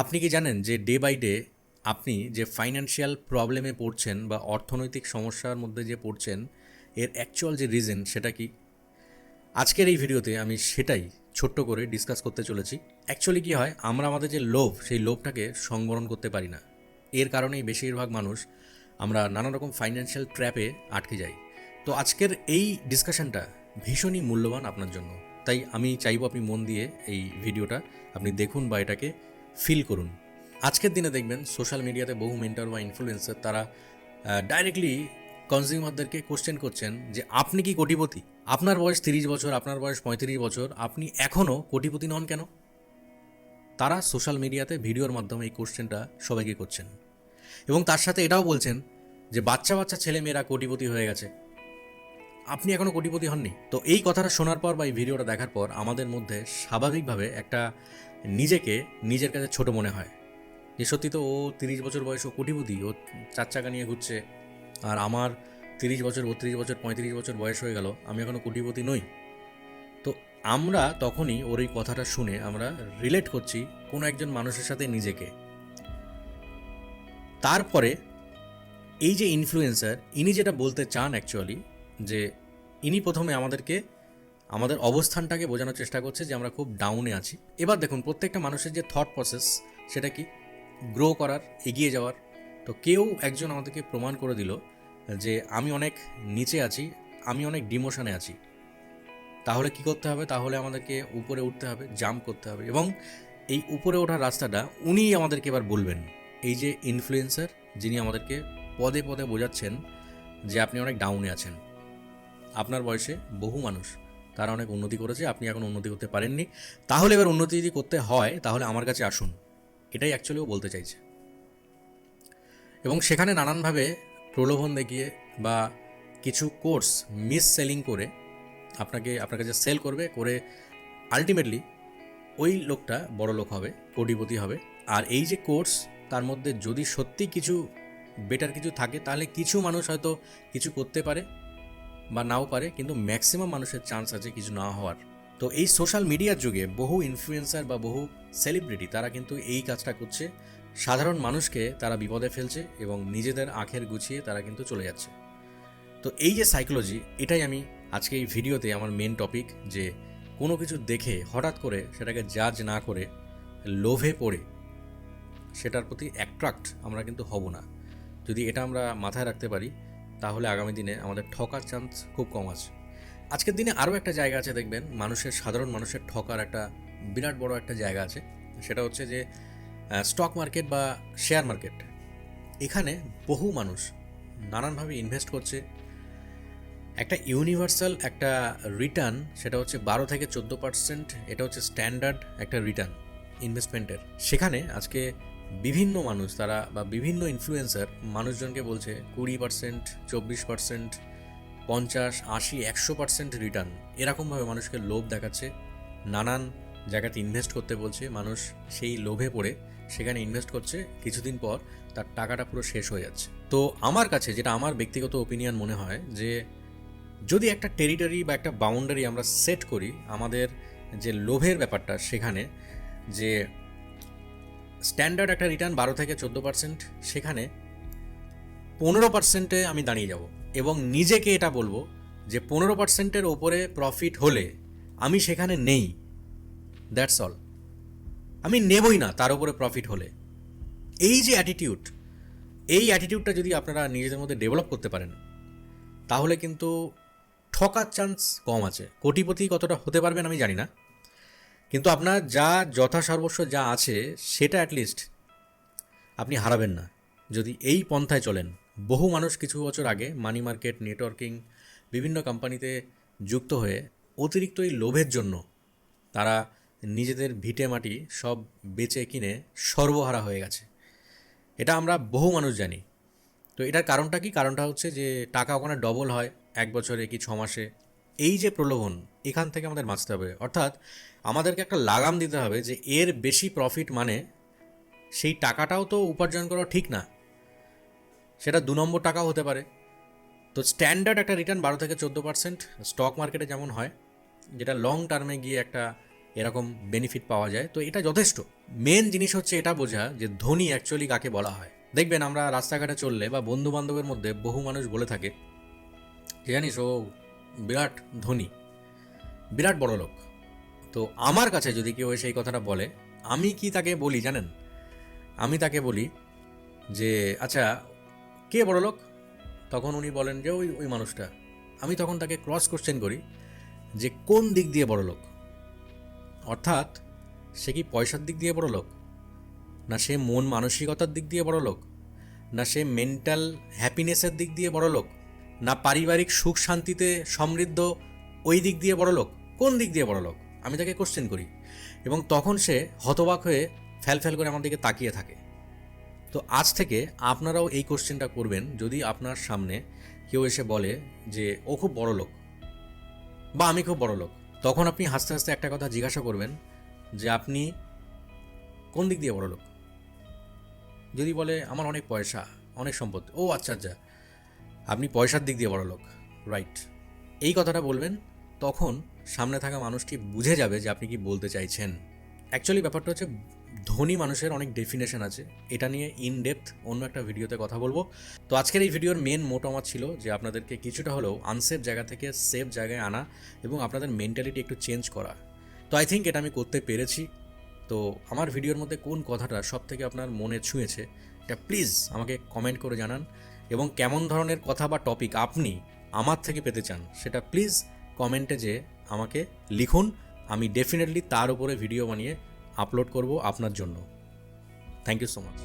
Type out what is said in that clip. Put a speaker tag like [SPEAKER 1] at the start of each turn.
[SPEAKER 1] আপনি কি জানেন যে ডে বাই ডে আপনি যে ফাইন্যান্সিয়াল প্রবলেমে পড়ছেন বা অর্থনৈতিক সমস্যার মধ্যে যে পড়ছেন, এর অ্যাকচুয়াল যে রিজন সেটা কি? আজকের এই ভিডিওতে আমি সেটাই ছোট্ট করে ডিসকাস করতে চলেছি। অ্যাকচুয়ালি কী হয়, আমরা আমাদের যে লোভ, সেই লোভটাকে সংবরণ করতে পারি না। এর কারণেই বেশিরভাগ মানুষ আমরা নানা রকম ফাইন্যান্সিয়াল ট্র্যাপে আটকে যাই। তো আজকের এই ডিসকাশনটা ভীষণই মূল্যবান আপনার জন্য। তাই আমি চাইব আপনি মন দিয়ে এই ভিডিওটা আপনি দেখুন বা এটাকে ফিল করুন। আজকের দিনে দেখবেন সোশ্যাল মিডিয়াতে বহু মেন্টর বা ইনফ্লুয়েন্সার তারা ডাইরেক্টলি কনজিউমারদেরকে কোশ্চেন করছেন যে আপনি কি কোটিপতি? আপনার বয়স তিরিশ বছর, আপনার বয়স পঁয়ত্রিশ বছর, আপনি এখনও কোটিপতি নন কেন? তারা সোশ্যাল মিডিয়াতে ভিডিওর মাধ্যমে এই কোশ্চেনটা সবাইকে করছেন। এবং তার সাথে এটাও বলছেন যে বাচ্চা বাচ্চা ছেলে মেয়েরা কোটিপতি হয়ে গেছে। আপনি এখনও কোটিপতি হননি। তো এই কথাটা শোনার পর বা এই ভিডিওটা দেখার পর আমাদের মধ্যে স্বাভাবিকভাবে একটা নিজেকে নিজের কাছে ছোট মনে হয়। যে সত্যি তো ও তিরিশ বছর বয়স ও কোটিপতি, ও চার চাকা নিয়ে ঘুরছে, আর আমার তিরিশ বছর, বত্রিশ বছর, পঁয়ত্রিশ বছর বয়স হয়ে গেল, আমি এখনও কোটিপতি নই। তো আমরা তখনই ওর এই কথাটা শুনে আমরা রিলেট করছি কোনো একজন মানুষের সাথে নিজেকে। তারপরে এই যে ইনফ্লুয়েন্সার ইনি যেটা বলতে চান অ্যাকচুয়ালি যে ইনি প্রথমে আমাদেরকে, আমাদের অবস্থানটাকে বোঝানোর চেষ্টা করছে যে আমরা খুব ডাউনে আছি। এবার দেখুন, প্রত্যেকটা মানুষের যে থট প্রসেস সেটা কি? গ্রো করার, এগিয়ে যাওয়ার। তো কেউ একজন আমাদেরকে প্রমাণ করে দিল যে আমি অনেক নিচে আছি, আমি অনেক ডিমোশনে আছি। তাহলে কি করতে হবে? তাহলে আমাদেরকে উপরে উঠতে হবে জাম্প করতে হবে। এবং এই উপরে ওঠার রাস্তাটা উনিই আমাদেরকে এবার বলবেন। এই যে ইনফ্লুয়েন্সার যিনি আমাদেরকে পদে পদে বোঝাচ্ছেন যে আপনি অনেক ডাউনে আছেন। আপনার বয়সে বহু মানুষ, তারা অনেক উন্নতি করেছে, আপনি এখন উন্নতি করতে পারেননি। তাহলে এবার উন্নতি যদি করতে হয়, তাহলে আমার কাছে আসুন। এটাই অ্যাকচুয়ালি ও বলতে চাইছে। এবং সেখানে নানানভাবে প্রলোভন দেখিয়ে বা কিছু কোর্স মিস সেলিং করে আপনাকে, আপনার কাছে সেল করবে, করে আলটিমেটলি ওই লোকটা বড় লোক হবে, কোটিপতি হবে। আর এই যে কোর্স তার মধ্যে যদি সত্যি কিছু বেটার কিছু থাকে, তাহলে কিছু মানুষ হয়তো কিছু করতে পারে। বা নাও পারে, কিন্তু ম্যাক্সিমাম মানুষের চান্স আছে কিছু না হওয়ার। তো এই সোশ্যাল মিডিয়ার যুগে বহু ইনফ্লুয়েন্সার বা বহু সেলিব্রিটি তারা কিন্তু এই কাজটা করছে। সাধারণ মানুষকে তারা বিপদে ফেলছে এবং নিজেদের আখের গুছিয়ে তারা কিন্তু চলে যাচ্ছে। তো এই যে সাইকোলজি এটাই আমি আজকে এই ভিডিওতে আমার মেন টপিক যে কোনো কিছু দেখে, হঠাৎ করে সেটাকে জাজ না করে, লোভে পড়ে, সেটার প্রতি অ্যাট্রাক্ট আমরা কিন্তু হব না। যদি এটা আমরা মাথায় রাখতে পারি তাহলে আগামী দিনে আমাদের ঠকার চান্স খুব কম আছে। আজকের দিনে আরও একটা জায়গা আছে দেখবেন, মানুষের, সাধারণ মানুষের ঠকার একটা বিরাট বড় একটা জায়গা আছে। সেটা হচ্ছে যে স্টক মার্কেট বা শেয়ার মার্কেট এখানে বহু মানুষ নানানভাবে ইনভেস্ট করছে। একটা ইউনিভার্সাল একটা রিটার্ন সেটা হচ্ছে বারো থেকে চোদ্দ পার্সেন্ট এটা হচ্ছে স্ট্যান্ডার্ড একটা রিটার্ন ইনভেস্টমেন্টের সেখানে আজকে বিভিন্ন মানুষ, তারা বা বিভিন্ন ইনফ্লুয়েন্সার মানুষজনকে বলছে কুড়ি পার্সেন্ট চব্বিশ পার্সেন্ট পঞ্চাশ, আশি, একশো পার্সেন্ট রিটার্ন এরকমভাবে মানুষকে লোভ দেখাচ্ছে, নানান জায়গাতে ইনভেস্ট করতে বলছে মানুষ সেই লোভে পড়ে, সেখানে ইনভেস্ট করছে, কিছুদিন পর তার টাকাটা পুরো শেষ হয়ে যাচ্ছে। তো আমার কাছে যেটা আমার ব্যক্তিগত ওপিনিয়ন মনে হয় যে, যদি একটা টেরিটরি বা একটা বাউন্ডারি আমরা সেট করি, আমাদের যে লোভের ব্যাপারটা সেখানে, যে স্ট্যান্ডার্ড একটা রিটার্ন বারো থেকে চোদ্দ পার্সেন্ট, সেখানে পনেরো পার্সেন্টে আমি দাঁড়িয়ে যাব এবং নিজেকে এটা বলব যে পনেরো পার্সেন্টের ওপরে প্রফিট হলে আমি সেখানে নেই। দ্যাটস অল আমি নেবই না তার উপরে প্রফিট হলে। এই যে অ্যাটিটিউড এই অ্যাটিটিউডটা যদি আপনারা নিজেদের মধ্যে ডেভেলপ করতে পারেন, তাহলে কিন্তু ঠকার চান্স কম আছে। কোটিপতি কতটা হতে পারবেন আমি জানি না। কিন্তু আপনার যা যথাসর্বস্ব যা আছে, সেটা অ্যাটলিস্ট আপনি হারাবেন না। যদি এই পন্থায় চলেন, বহু মানুষ কিছু বছর আগে মানি মার্কেট নেটওয়ার্কিং বিভিন্ন কোম্পানিতে যুক্ত হয়ে অতিরিক্ত এই লোভের জন্য তারা নিজেদের ভিটে মাটি সব বেচে কিনে সর্বহারা হয়ে গেছে। এটা আমরা বহু মানুষ জানি। তো এটার কারণটা কি? কারণটা হচ্ছে যে টাকা ওখানে ডবল হয় এক বছরে কি ছ মাসে। এই যে প্রলোভন, এখান থেকে আমাদের বাঁচতে হবে। অর্থাৎ আমাদেরকে একটা লাগাম দিতে হবে যে এর বেশি প্রফিট মানে সেই টাকাটাও তো উপার্জন করা ঠিক না। সেটা দু নম্বর টাকাও হতে পারে। তো স্ট্যান্ডার্ড একটা রিটার্ন বারো থেকে চোদ্দ পার্সেন্ট স্টক মার্কেটে যেমন হয়, যেটা লং টার্মে গিয়ে একটা এরকম বেনিফিট পাওয়া যায়। তো এটা যথেষ্ট। মেন জিনিস হচ্ছে এটা বোঝা যে ধনী অ্যাকচুয়ালি কাকে বলা হয়। দেখবেন আমরা রাস্তাঘাটে চললে বা বন্ধু বান্ধবের মধ্যে বহু মানুষ বলে থাকে জানিস ও বিরাট ধনী, বিরাট বড় লোক। তো আমার কাছে যদি কেউ এসে এই কথাটা বলে, আমি কি তাকে বলি জানেন? আমি তাকে বলি যে আচ্ছা কে বড় লোক? তখন উনি বলেন যে, ওই ওই মানুষটা। আমি তখন তাকে ক্রস কোশ্চেন করি যে, কোন দিক দিয়ে বড় লোক? অর্থাৎ, সে কি পয়সার দিক দিয়ে বড় লোক? না সে মন মানসিকতার দিক দিয়ে বড় লোক? না সে মেন্টাল হ্যাপিনেসের দিক দিয়ে বড় লোক? না পারিবারিক সুখ শান্তিতে সমৃদ্ধ ওই দিক দিয়ে বড় লোক? কোন দিক দিয়ে বড় লোক? আমি তাকে কোশ্চেন করি। এবং তখন সে হতবাক হয়ে ফ্যাল ফ্যাল করে আমার দিকে তাকিয়ে থাকে। তো আজ থেকে আপনারাও এই কোশ্চেনটা করবেন যদি আপনার সামনে কেউ এসে বলে যে, ও খুব বড় লোক বা, আমি খুব বড় লোক তখন আপনি হাসতে হাসতে একটা কথা জিজ্ঞাসা করবেন যে, আপনি কোন দিক দিয়ে বড় লোক? যদি বলে, আমার অনেক পয়সা, অনেক সম্পত্তি ও আচ্ছা আচ্ছা। আপনি পয়সার দিক দিয়ে বড় লোক। রাইট এই কথাটা বলবেন, তখন সামনে থাকা মানুষটি বুঝে যাবে যে আপনি কি বলতে চাইছেন। অ্যাকচুয়ালি ব্যাপারটা হচ্ছে, ধনী মানুষের অনেক ডেফিনেশন আছে। এটা নিয়ে ইন ডেপথ অন্য একটা ভিডিওতে কথা বলব। তো আজকের এই ভিডিওর মেন মোটো আমার ছিল যে আপনাদেরকে কিছুটা হলেও আনসেফ জায়গা থেকে সেফ জায়গায় আনা এবং আপনাদের মেন্টালিটি একটু চেঞ্জ করা। তো আই থিঙ্ক এটা আমি করতে পেরেছি। তো আমার ভিডিওর মধ্যে কোন কথাটা সব থেকে আপনার মনে ছুঁয়েছে, এটা প্লিজ আমাকে কমেন্ট করে জানান। এবং কেমন ধরনের কথা বা টপিক আপনি আমার থেকে পেতে চান, সেটা প্লিজ কমেন্টে যে আমাকে লিখুন। আমি ডেফিনেটলি তার উপরে ভিডিও বানিয়ে আপলোড করব আপনার জন্য। Thank you so much